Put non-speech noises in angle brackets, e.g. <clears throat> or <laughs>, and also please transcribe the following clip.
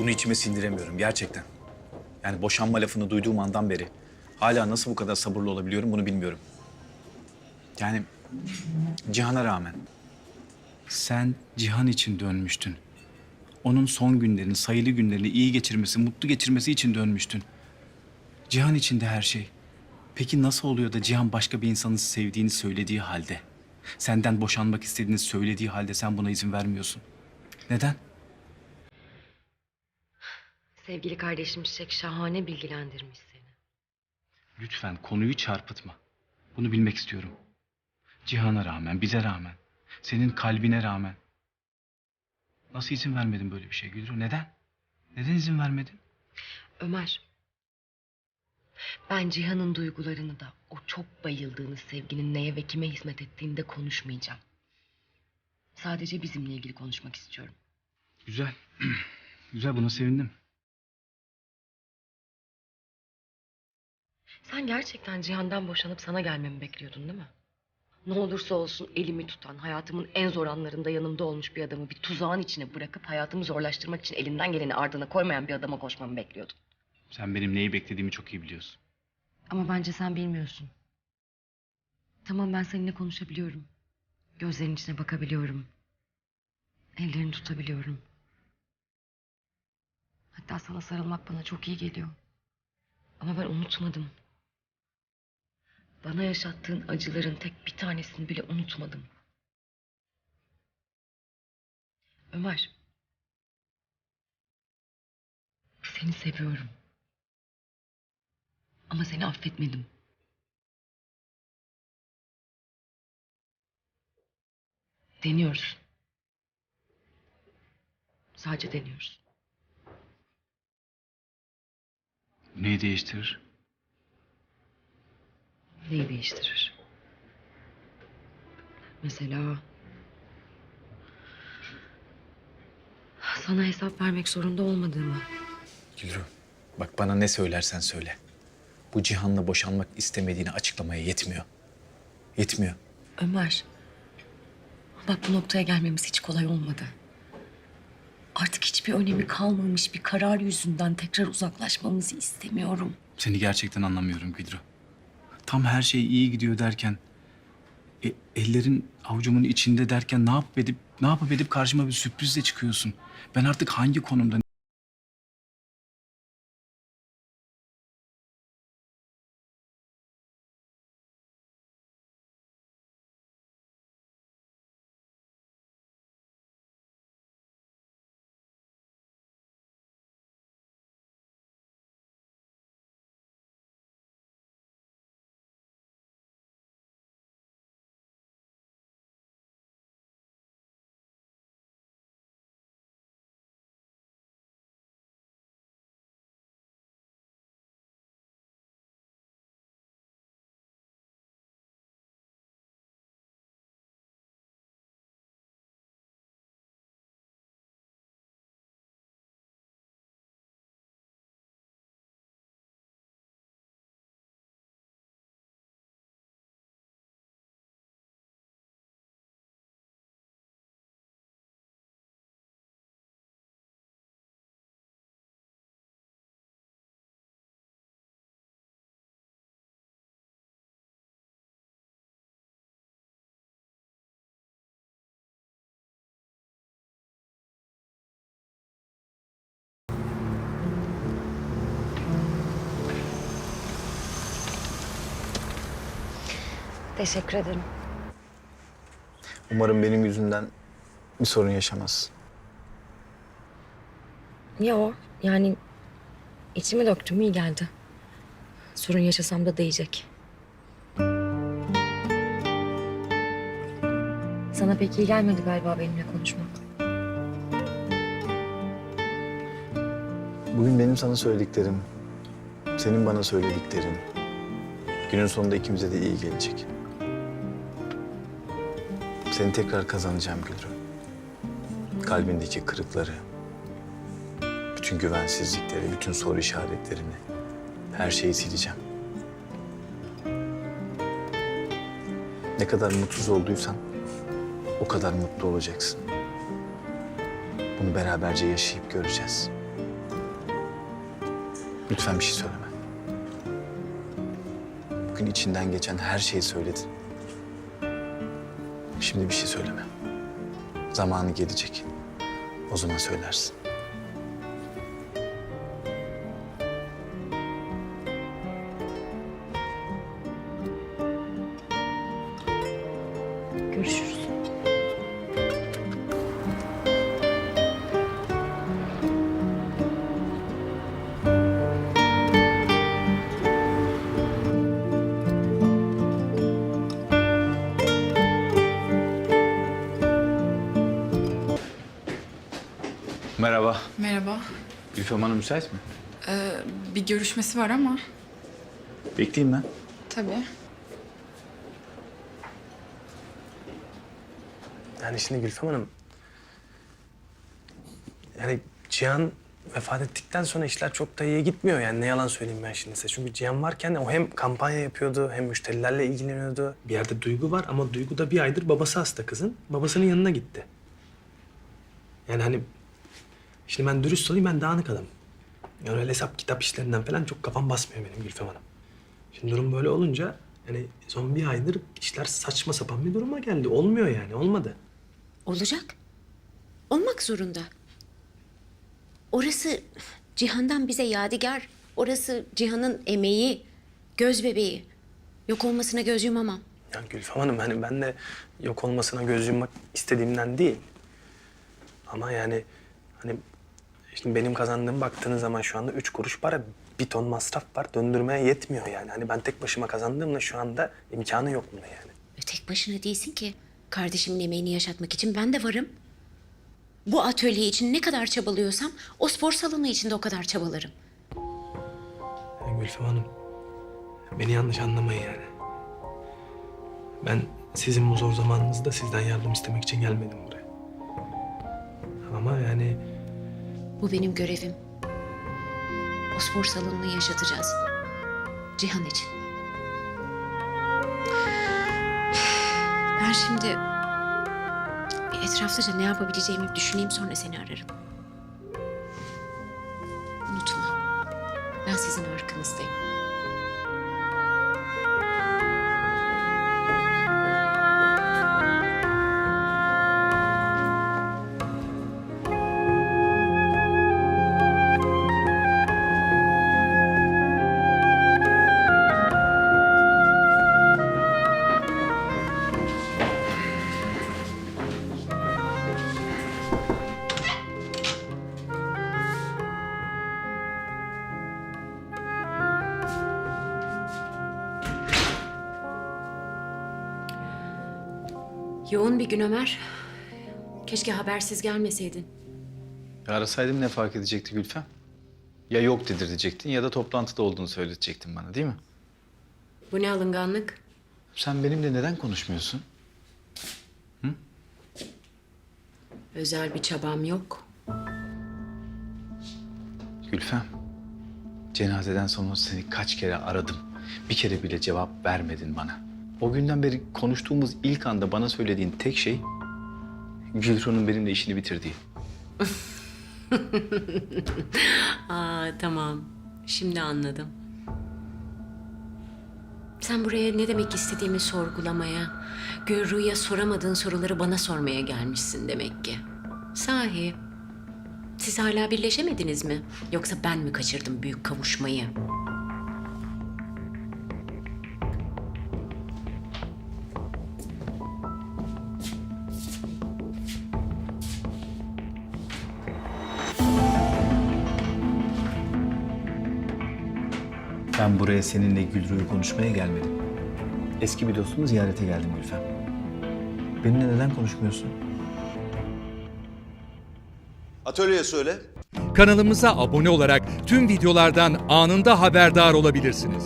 Bunu içime sindiremiyorum gerçekten. Yani boşanma lafını duyduğum andan beri hala nasıl bu kadar sabırlı olabiliyorum bunu bilmiyorum. Yani Cihan'a rağmen sen Cihan için dönmüştün. Onun son günlerini, sayılı günlerini iyi geçirmesi, mutlu geçirmesi için dönmüştün. Cihan için de her şey. Peki nasıl oluyor da Cihan başka bir insanı sevdiğini söylediği halde, senden boşanmak istediğini söylediği halde sen buna izin vermiyorsun? Neden? Sevgili kardeşim Çiçek şahane bilgilendirmiş seni. Lütfen konuyu çarpıtma. Bunu bilmek istiyorum. Cihan'a rağmen, bize rağmen, senin kalbine rağmen. Nasıl izin vermedin böyle bir şey Gülru? Neden? Neden izin vermedin? Ömer. Ben Cihan'ın duygularını da o çok bayıldığınız sevginin neye ve kime hizmet ettiğini de konuşmayacağım. Sadece bizimle ilgili konuşmak istiyorum. Güzel. <clears throat> Güzel buna sevindim. Sen gerçekten Cihan'dan boşanıp sana gelmemi bekliyordun değil mi? Ne olursa olsun elimi tutan, hayatımın en zor anlarında yanımda olmuş bir adamı bir tuzağın içine bırakıp hayatımı zorlaştırmak için elinden geleni ardına koymayan bir adama koşmamı bekliyordun. Sen benim neyi beklediğimi çok iyi biliyorsun. Ama bence sen bilmiyorsun. Tamam ben seninle konuşabiliyorum. Gözlerinin içine bakabiliyorum. Ellerini tutabiliyorum. Hatta sana sarılmak bana çok iyi geliyor. Ama ben unutmadım. Bana yaşattığın acıların tek bir tanesini bile unutmadım. Ömer. Seni seviyorum. Ama seni affetmedim. Deniyoruz. Sadece deniyoruz. Neyi değiştirir? Neyi değiştirir? Mesela... Sana hesap vermek zorunda olmadığımı. Gülru, bak bana ne söylersen söyle. Bu Cihan'la boşanmak istemediğini açıklamaya yetmiyor. Yetmiyor. Ömer. Bak bu noktaya gelmemiz hiç kolay olmadı. Artık hiçbir önemi kalmamış bir karar yüzünden tekrar uzaklaşmamızı istemiyorum. Seni gerçekten anlamıyorum Gülru. Tam her şey iyi gidiyor derken... e, ellerin avucumun içinde derken ne yapıp edip ne yapıp edip karşıma bir sürprizle çıkıyorsun. Ben artık hangi konumda Teşekkür ederim. Umarım benim yüzümden bir sorun yaşamaz. Yo yani içimi döktüm iyi geldi. Sorun yaşasam da değecek. Sana pek iyi gelmedi galiba benimle konuşmak. Bugün benim sana söylediklerim, senin bana söylediklerin günün sonunda ikimize de iyi gelecek. Seni tekrar kazanacağım Gülru. Kalbindeki kırıkları, bütün güvensizlikleri, bütün soru işaretlerini, her şeyi sileceğim. Ne kadar mutsuz olduysan o kadar mutlu olacaksın. Bunu beraberce yaşayıp göreceğiz. Lütfen bir şey söyleme. Bugün içinden geçen her şeyi söyledin. Şimdi bir şey söyleme. Zamanı gelecek. O zaman söylersin. Gülfem Hanım müsait mi? Ee, bir görüşmesi var ama Bekleyeyim ben. tabii. Yani şimdi Gülfem Hanım... Yani Cihan vefat ettikten sonra işler çok da iyiye gitmiyor yani ne yalan söyleyeyim ben şimdi size. Çünkü Cihan varken o hem kampanya yapıyordu hem müşterilerle ilgileniyordu. Bir yerde Duygu var ama Duygu da bir aydır babası hasta kızın. Babasının yanına gitti. Yani hani... Şimdi ben dürüst olayım ben dağınık adam. Yani öyle hesap kitap işlerinden falan çok kafam basmıyor benim Gülfem Hanım. Şimdi durum böyle olunca yani son bir aydır işler saçma sapan bir duruma geldi. Olmuyor yani olmadı. Olacak. Olmak zorunda. Orası Cihan'dan bize yadigar. Orası Cihan'ın emeği, göz bebeği. Yok olmasına göz yumamam. Yani Gülfem Hanım hani ben de yok olmasına göz yummak istediğimden değil. Ama yani hani şimdi benim kazandığım baktığınız zaman şu anda üç kuruş para, bir ton masraf var. Döndürmeye yetmiyor yani. Hani ben tek başıma kazandığımla şu anda imkanı yok bunda yani. E, Tek başına değilsin ki. Kardeşimin emeğini yaşatmak için ben de varım. Bu atölye için ne kadar çabalıyorsam o spor salonu için de o kadar çabalarım. Gülfem Hanım beni yanlış anlamayın yani. Ben sizin bu zor zamanınızda sizden yardım istemek için gelmedim buraya. Ama yani Bu benim görevim. O spor salonunu yaşatacağız. Cihan için. Ben şimdi bir etraflıca ne yapabileceğimi düşüneyim sonra seni ararım. Unutma. Ben sizin arkanızdayım. Yoğun bir gün Ömer. Keşke habersiz gelmeseydin. Ya arasaydım ne fark edecekti Gülfem? Ya yok dedirtecektin ya da toplantıda olduğunu söyletecektin bana değil mi? Bu ne alınganlık? Sen benimle neden konuşmuyorsun? Özel bir çabam yok. Gülfem, cenazeden sonra seni kaç kere aradım. Bir kere bile cevap vermedin bana. O günden beri konuştuğumuz ilk anda bana söylediğin tek şey... ...Gülru'nun benimle işini bitirdiği. <laughs> Aa tamam. Şimdi anladım. Sen buraya ne demek istediğimi sorgulamaya, Gürru'ya soramadığın soruları bana sormaya gelmişsin demek ki. Sahi. Siz hala birleşemediniz mi? Yoksa ben mi kaçırdım büyük kavuşmayı? Ben buraya seninle Gülru'yu konuşmaya gelmedim. Eski bir dostunu ziyarete geldim Gülfem. Benimle neden konuşmuyorsun? Atölyeye söyle. Kanalımıza abone olarak tüm videolardan anında haberdar olabilirsiniz.